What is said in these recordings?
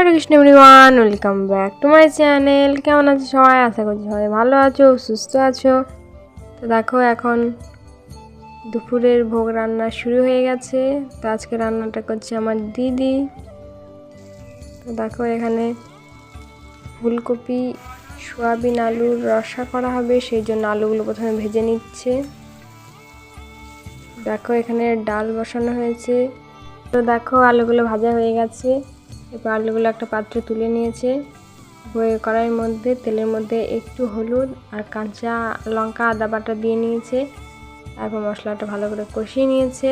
Hare Krishna everyone welcome back to my channel কেমন আছো সবাই? আশা করছি সবাই ভালো আছো, সুস্থ আছো। তো দেখো, এখন দুপুরের ভোগ রান্না শুরু হয়ে গেছে। তো আজকে রান্নাটা করছে আমার দিদি। তো দেখো, এখানে ফুলকপি, সোয়াবিন, আলুর রসা করা হবে, সেই জন্য আলুগুলো প্রথমে ভেজে নিচ্ছে। দেখো, এখানে ডাল বসানো হয়েছে। তো দেখো, আলুগুলো ভাজা হয়ে গেছে। এরপর আলুগুলো একটা পাত্রে তুলে নিয়েছে। কড়াইয়ের মধ্যে তেলের মধ্যে একটু হলুদ আর কাঁচা লঙ্কা, আদা বাটা দিয়ে নিয়েছে। তারপর মশলাটা ভালো করে কষিয়ে নিয়েছে।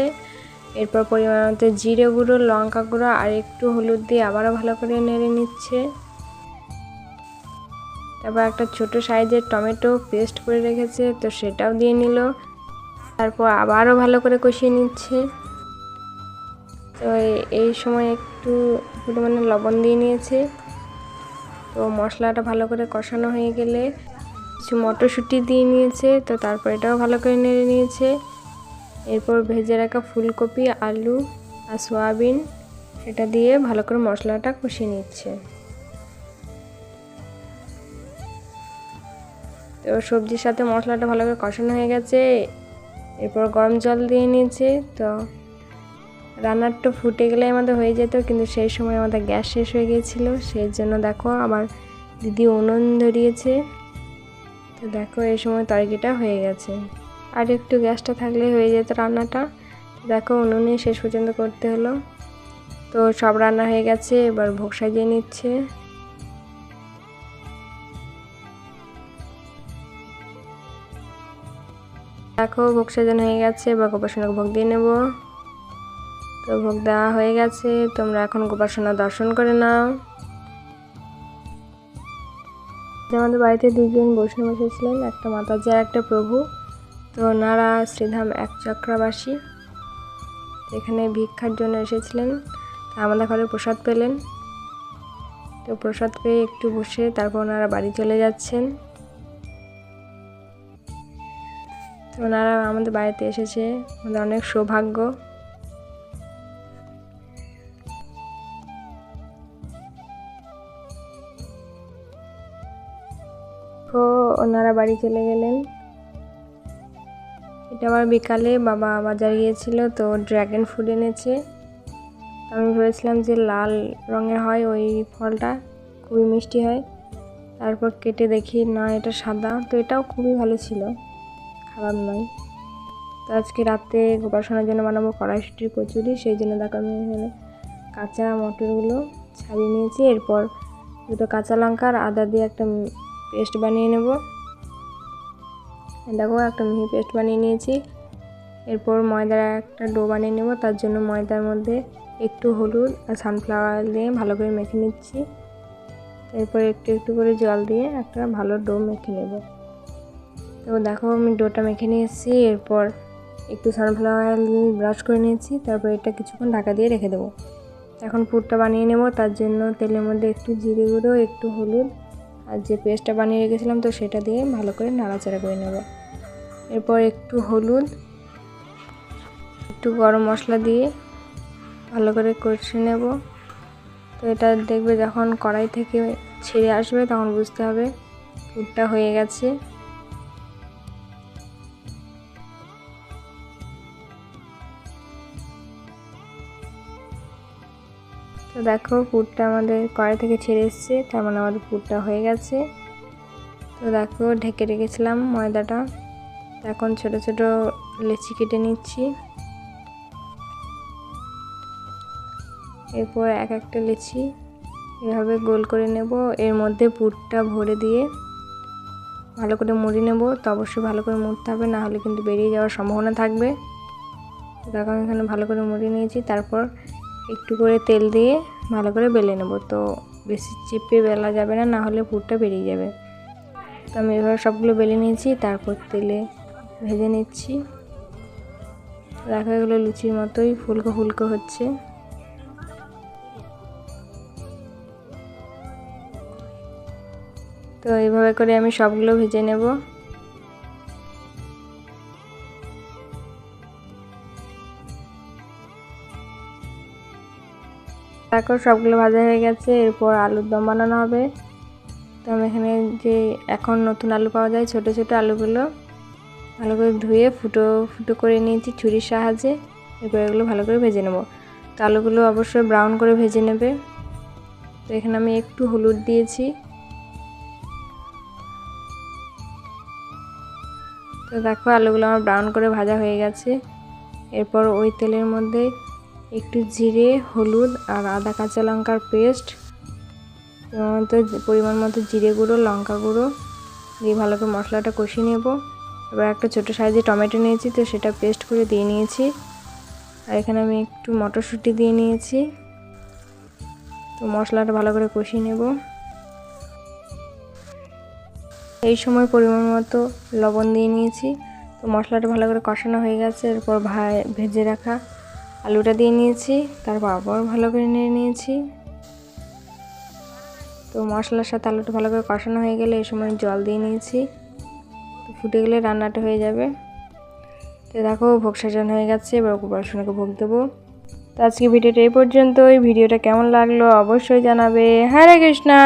এরপর পরিমাণ মতো জিরে গুঁড়ো, লঙ্কা গুঁড়ো আর একটু হলুদ দিয়ে আবারও ভালো করে নেড়ে নিচ্ছে। তারপর একটা ছোট সাইজের টমেটো পেস্ট করে রেখেছে, তো সেটাও দিয়ে নিল। তারপর আবারও ভালো করে কষিয়ে নিচ্ছে। তো এই সময় একটু পরিমাণে লবণ দিয়ে নিয়েছে। তো মশলাটা ভালো করে কষানো হয়ে গেলে কিছু মটরশুঁটি দিয়ে নিয়েছে, তো তারপর এটাও ভালো করে নেড়ে নিয়েছে। এরপর ভেজে রাখা ফুলকপি, আলু আর সয়াবিন এটা দিয়ে ভালো করে মশলাটা কষিয়ে নিচ্ছে। তো সবজির সাথে মশলাটা ভালো করে কষানো হয়ে গেছে। এরপর গরম জল দিয়ে নিয়েছে, তো রান্নাটা ফুটে গেলে আমাদের হয়ে যেত, কিন্তু সেই সময় আমাদের গ্যাস শেষ হয়ে গিয়েছিল। সেই জন্য দেখো আমার দিদি উনুন ধরিয়েছে। তো দেখো এই সময় তরকারিটা হয়ে গেছে। আর একটু গ্যাসটা থাকলে হয়ে যেত রান্নাটা। দেখো উনুনে শেষ পর্যন্ত করতে হলো। তো সব রান্না হয়ে গেছে, এবার ভোগ সাজিয়ে নিচ্ছে। দেখো ভোগ সাজানো হয়ে গেছে, এবার গোপাসনাকে ভোগ দিয়ে নেব। তো ভোগ দেওয়া হয়ে গেছে, তোমরা এখন গোপাসনা দর্শন করে নাও। আমাদের বাড়িতে দুজন বৈষ্ণব এসেছিলেন, একটা মাতাজি আর একটা প্রভু। তো ওনারা শ্রীধাম এক চক্রাবাসী, এখানে ভিক্ষার জন্য এসেছিলেন। আমাদের ঘরে প্রসাদ পেলেন। তো প্রসাদ পেয়ে একটু বসে তারপর ওনারা বাড়ি চলে যাচ্ছেন। তো ওনারা আমাদের বাড়িতে এসেছে, আমাদের অনেক সৌভাগ্য। ওনারা বাড়ি চলে গেলেন। এটা আবার বিকালে বাবা বাজার গিয়েছিল, তো ড্র্যাগন ফ্রুট এনেছে। আমি ভেবেছিলাম যে লাল রঙের হয় ওই ফলটা, খুবই মিষ্টি হয়। তারপর কেটে দেখি, না, এটা সাদা। তো এটাও খুবই ভালো ছিল, খারাপ নয়। তো আজকে রাতে গোপাসনার জন্য বানাবো কড়াইশুটির কচুরি, সেই জন্য দেখো আমি এখানে কাঁচা মটরগুলো ছাড়িয়ে নিয়েছি। এরপর দুটো কাঁচা লঙ্কা আর আদা দিয়ে একটা পেস্ট বানিয়ে নেব। দেখো, একটা মিহি পেস্ট বানিয়ে নিয়েছি। এরপর ময়দার একটা ডো বানিয়ে নেব। তার জন্য ময়দার মধ্যে একটু হলুদ আর সানফ্লাওয়ার দিয়ে ভালো করে মেখে নিচ্ছি। এরপর একটু একটু করে জল দিয়ে একটা ভালো ডো মেখে নেব। তো দেখো, আমি ডোটা মেখে নিয়েছি। এরপর একটু সানফ্লাওয়ার অয়েল ব্রাশ করে নিয়েছি। তারপর এটা কিছুক্ষণ ঢাকা দিয়ে রেখে দেবো। এখন পুরটা বানিয়ে নেব। তার জন্য তেলের মধ্যে একটু জিরে গুঁড়ো, একটু হলুদ আর যে পেস্টটা বানিয়ে রেখেছিলাম তো সেটা দিয়ে ভালো করে নাড়াচাড়া করে নেব। এরপর একটু হলুদ, একটু গরম মশলা দিয়ে ভালো করে কষে নেব। তো এটা দেখবে যখন কড়াই থেকে ছেড়ে আসবে তখন বুঝতে হবে ফুটটা হয়ে গেছে। তো দেখো, পুরটা আমাদের কড়াই থেকে ছেড়ে এসছে তার মানে আমাদের পুরটা হয়ে গেছে। তো দেখো, ঢেকে রেখেছিলাম ময়দাটা। এখন ছোট ছোট লেচি কেটে নিচ্ছি। এরপর এক একটা লেচি এভাবে গোল করে নেব, এর মধ্যে পুরটা ভরে দিয়ে ভালো করে মুড়ি নেব। তো অবশ্যই ভালো করে মুড়তে হবে, না হলে কিন্তু বেরিয়ে যাওয়ার সম্ভাবনা থাকবে। দেখো, আমি এখানে ভালো করে মুড়ি নিয়েছি। তারপর একটু করে তেল দিয়ে ভালো করে বেলে নেব। তো বেশি চেপে বেলা যাবে না না হলে পুরটা বেরিয়ে যাবে। তো আমি এভাবে সবগুলো বেলে নিয়েছি, তারপর তেলে ভেজে নিচ্ছি। দেখা গেলো লুচির মতোই, ফুলকো ফুলকো হচ্ছে। তো এইভাবে করে আমি সবগুলো ভেজে নেব। দেখো সবগুলো ভাজা হয়ে গেছে, এরপর আলুর দম বানানো হবে। তো আমি এখানে যে এখন নতুন আলু পাওয়া যায়, ছোট ছোট আলুগুলো ভালো করে ধুয়ে ফুটো ফুটো করে নিয়েছি ছুরির সাহায্যে। এরপর এগুলো ভালো করে ভেজে নেব। তো আলুগুলো অবশ্যই ব্রাউন করে ভেজে নেবে। তো এখানে আমি একটু হলুদ দিয়েছি। তো দেখো আলুগুলো আমার ব্রাউন করে ভাজা হয়ে গেছে। এরপর ওই তেলের মধ্যে একটু জিরে, হলুদ আর আদা কাঁচা লঙ্কার পেস্ট মতো, পরিমাণ মতো জিরে গুঁড়ো, লঙ্কা গুঁড়ো দিয়ে ভালো করে মশলাটা কষিয়ে নেব। এবার একটা ছোটো সাইজে টমেটো নিয়েছি, তো সেটা পেস্ট করে দিয়ে নিয়েছি। আর এখানে আমি একটু মটরশুঁটি দিয়ে নিয়েছি। তো মশলাটা ভালো করে কষিয়ে নেব। এই সময় পরিমাণ মতো লবণ দিয়ে নিয়েছি। তো মশলাটা ভালো করে কষানো হয়ে গেছে, এরপর ভেজে রাখা আলুটা দিয়ে নিয়েছি তারপর আবার ভালো করে নিয়ে নিয়েছি। তো মশলার সাথে আলুটা ভালো করে কষানো হয়ে গেলে এই সময় জল দিয়ে নিয়েছি। তো ফুটে গেলে রান্নাটা হয়ে যাবে। তো দেখো, ভোগ সাজানো হয়ে গেছে, এবার গোপাল সোনাকে ভোগ দেবো। তো আজকে ভিডিওটা এই পর্যন্তই। ভিডিওটা কেমন লাগল অবশ্যই জানাবে। হরে কৃষ্ণা!